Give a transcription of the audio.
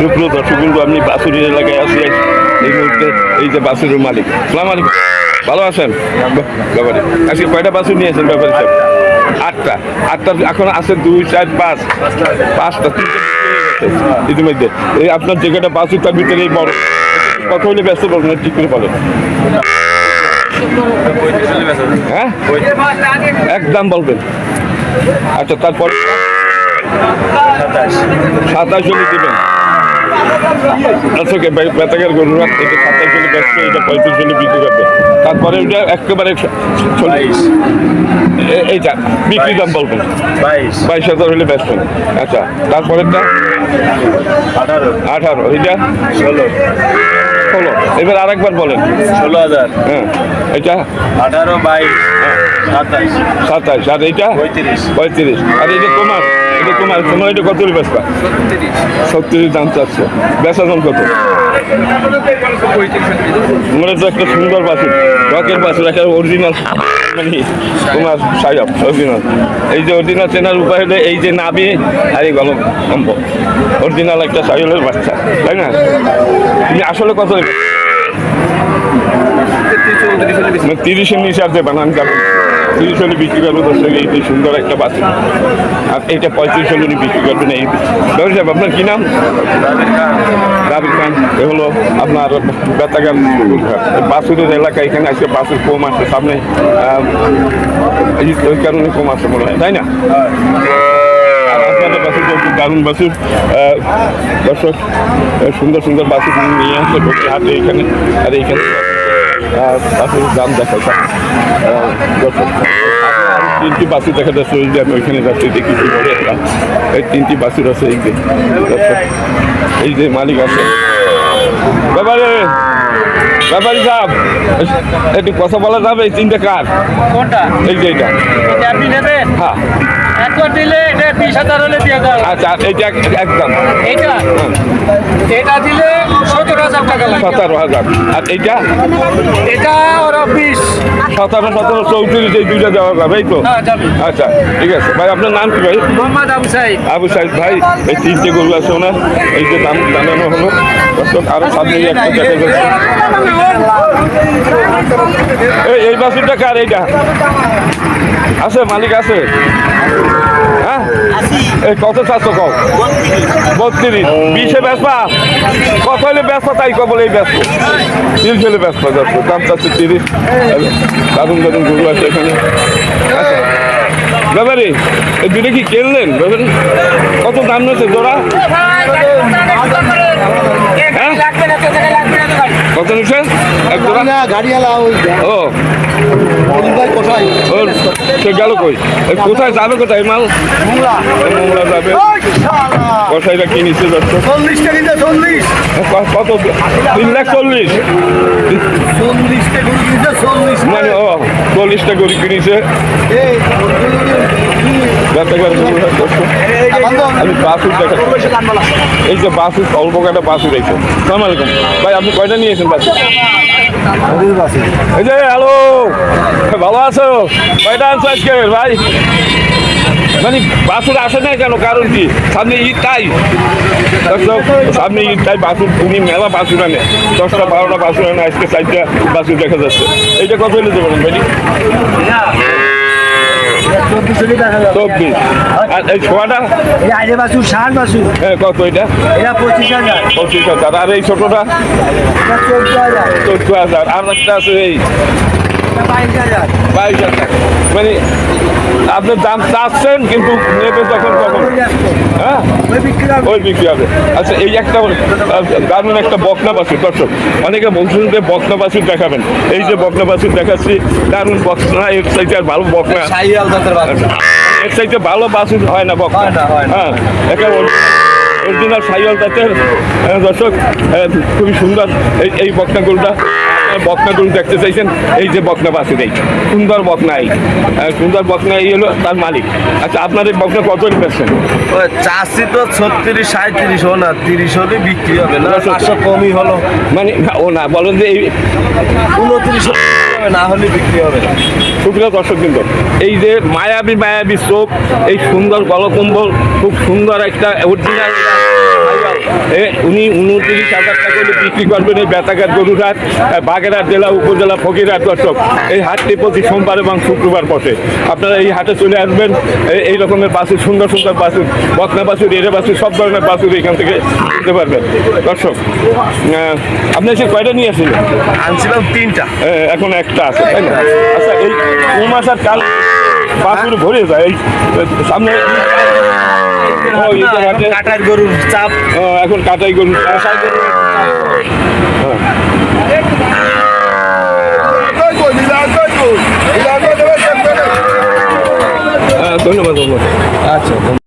সুপ্রিয় দর্শক বন্ধু আমি বাসুরের এলাকায় আছি এই মুহূর্তে, এই যে বাসুরের মালিক। সালাম আলাইকুম। ভালো আছেন? ব্যাপারে আজকে কয়টা বাসুর নিয়েছেন ব্যাপারে স্যার আটটা। আটটা এখন আছে দুই, চার, পাঁচ। পাঁচটা। ইতিমধ্যে। এই আপনার যে কটা বাসুর, তার ভিতরে এই বড় কত হলে ব্যস্ত বলবেন ঠিক করে বলেন। হ্যাঁ? একদম বলবেন। আচ্ছা তারপরে সাতাশ হলে দেবেন। আচ্ছা ওকে বেতাকের গরু এটা সাতাশ হলে ব্যস্ত এটা পঁয়ত্রিশ হলে বিক্রি করবে। তারপরে ওটা একেবারে চল্লিশ। এইটা বিক্রি দাম বলবেন। বাইশ। বাইশ হাজার হলে ব্যস্ত আচ্ছা তারপরেরটা? আঠারো। আঠারো এইটা? ষোলো। ষোলো। এবার আরেকবার বলেন। ষোলো হাজার। হ্যাঁ এটা? আঠারো বাইশ সাতাশ। সাতাশ আর এইটা পঁয়ত্রিশ। পঁয়ত্রিশ। আর এটা তোমার এটা তোমার তোমার এটা কত বেচবা? সত্তরিশ দাম চাচ্ছে। বেচা দাম কত? মনে তো একটা সুন্দর বাসুর রকের বাসুর একটা অরিজিনাল মানে তোমার সাহেব অরিজিনাল এই যে অরিজিনাল চেনার উপায় হলে এই যে নাবি আর এই গলম কম্ব অরিজিনাল একটা সাইলের বাচ্চা তাই না? তুমি আসলে কত মানে তিরিশের নিচে আর দেবেন আমি যাব তিরিশ হলে বিক্রি করব দর্শক এই যে সুন্দর একটা বাসুর আর এইটা পঁয়ত্রিশ হলে বিক্রি করবেন এই দর্শক সাহেব, আপনার কী নাম? দাবির খান। এ হলো আপনার বেতাগান বাসুরের এলাকা এখানে আজকে বাসুর কম আসছে। সামনে এই কারণে কম আসছে মনে হয়, তাই না? আপনাদের বাসুর দারুণ বাসুর দর্শক সুন্দর সুন্দর বাসুর নিয়ে আসছে হাটে এখানে, আর এইখানে বাসুর দাম দর্শক তিনটি বাসুর দেখা যাচ্ছে ওই আমি ওইখানে যাচ্ছি, দেখি কি বলে এই তিনটি বাসুর আছে, এই যে এই যে মালিক আছে। ব্যাপারে ব্যাপারি সাহেব একটু কথা বলা যাবে? এই তিনটে কার? কোনটা? এই যে এটা এটা আপনি নেবেন? হ্যাঁ। একবার দিলে এটা বিশ হাজার হলে দিয়ে দেওয়া আচ্ছা এক- একদম। এইটা? এটা দিলে সতেরো হাজার টাকা সতেরো হাজার। আর এইটা? এটা ওরা বিশ। সতেরো সতেরো চৌত্রিশ এই দুইটা দেওয়া যাবে এই তো? আচ্ছা ঠিক আছে। ভাই আপনার নাম কি ভাই? মোহাম্মদ আবু সাইদ। আবু সাইদ ভাই এই তিনটে গরু আছে ওনার। এই যে দাম জানানো হলো। আরও সামনে একটা দেখা যাচ্ছে এই বাসুরটা কার এইটা? আছে, মালিক আছে। হ্যাঁ? এই, কত চারশো কম বত্রিশ। বিশে বেসবা কত হলে বেসবা তাই কবল এই ব্যস্ত। তিরিশ হলে বেসবা যাচ্ছে। দাম চাচ্ছে তিরিশ। দারুণ দারুণ গরু আছে এখানে। আচ্ছা। ব্যাপারে, এই দুটো কি কিনলেন? ব্যাপারে, কত দাম নিয়েছে জোড়া? নিচ্ছে এক জোড়া? গাড়িওয়ালা ওই ও। কোথায়? সে গেল কই? কোথায় যাবে কোথায়? মাল? মোংলা। মোংলা যাবে। কি নিচ্ছে যাচ্ছে? চল্লিশ টাকা চল্লিশ। কত তিন লাখ চল্লিশ? মানে ও চল্লিশটা গরু কিনেছে। এই। আমি বাসুর দেখা যে বাসুর অল্প কয়টা বাসুর সালাম আলাইকুম। ভাই আপনি কয়টা নিয়েছেন বাসুর? এই যে হ্যালো। ভালো আছো? কয়টা আনছো আজকে ভাই? মানে বাসুর আসে না কেন? কারণ কি? সামনে ঈদ তাই? দর্শক, সামনে ঈদ তাই বাসুর উনি মেলা বাসুর আনে। দশটা বারোটা বাসুর আনে আজকে চারটা বাসুর দেখা যাচ্ছে। এইটা কত হলে দেবেন ভাই চব্বিশ। আর এই ছোয়াটা? আইরে বাসু ষাট বাসু হ্যাঁ কত এটা? এটা পঁচিশ হাজার। পঁচিশ হাজার। আর এই ছোটটা? চোদ্দ হাজার। চোদ্দ হাজার। আর একটা আছে এই বাইশ হাজার। মানে আপনি দাম চাচ্ছেন কিন্তু নেবে তখন। তখন হ্যাঁ? ওই বিক্রি হবে। আচ্ছা এই একটা দারুণ একটা বকনা বাছুর দর্শক। অনেকে বলছেন যে বকনা বাছুর দেখাবেন। এই যে বকনা বাছুর দেখাচ্ছি দারুণ বকনা এর চাইতে আর ভালো বকনা। এর চাইতে ভালো বাছুর হয় না বকনা। হয় হয় হ্যাঁ একেবারে অরিজিনাল সাইয়াল জাতের দর্শক আহ, খুবই সুন্দর এই এই বকনা গরুটা আপনারা বকনা গরু দেখতে চাইছেন এই যে বকনা বাছুর এই সুন্দর বকনা এই। সুন্দর বকনা এই হলো তার মালিক। আচ্ছা আপনার এই বকনা কত পেয়েছেন চাষি তো ছত্রিশ সাঁত্রিশ হো না তিরিশ হলে বিক্রি হবে না পাঁচশো কমই হলো। মানে ও না বলেন যে এই উনত্রিশ না হলে বিক্রি হবে সুপ্রিয় দর্শক কিন্তু এই যে মায়াবী মায়াবী চোখ এই সুন্দর গলকম্বল খুব সুন্দর একটা অরিজিনাল উনি উনত্রিশ হাজার টাকা করে বিক্রি করবেন এই বেতাঘাট গরুরহাট বাগেরহাট জেলা উপজেলা ফকিরহাট দর্শক এই হাটটি প্রতি সোমবার এবং শুক্রবার বসে। আপনারা এই হাটে চলে আসবেন এই- রকমের বাসুর সুন্দর সুন্দর বাসুর বকনা বাসুর এরে বাসুর সব ধরনের বাসুর এখান থেকে নিতে পারবেন। দর্শক আপনি এসে কয়টা নিয়ে আসছিলেন? আনছিলাম তিনটা। এখন একটা আছে তাই না? আচ্ছা এই মাছ আর কাল পাথর ভরে যায় এই সামনে কাটার গরুর চাপ। এখন কাটাই গরুর হ্যাঁ, ধন্যবাদ ধন্যবাদ। আচ্ছা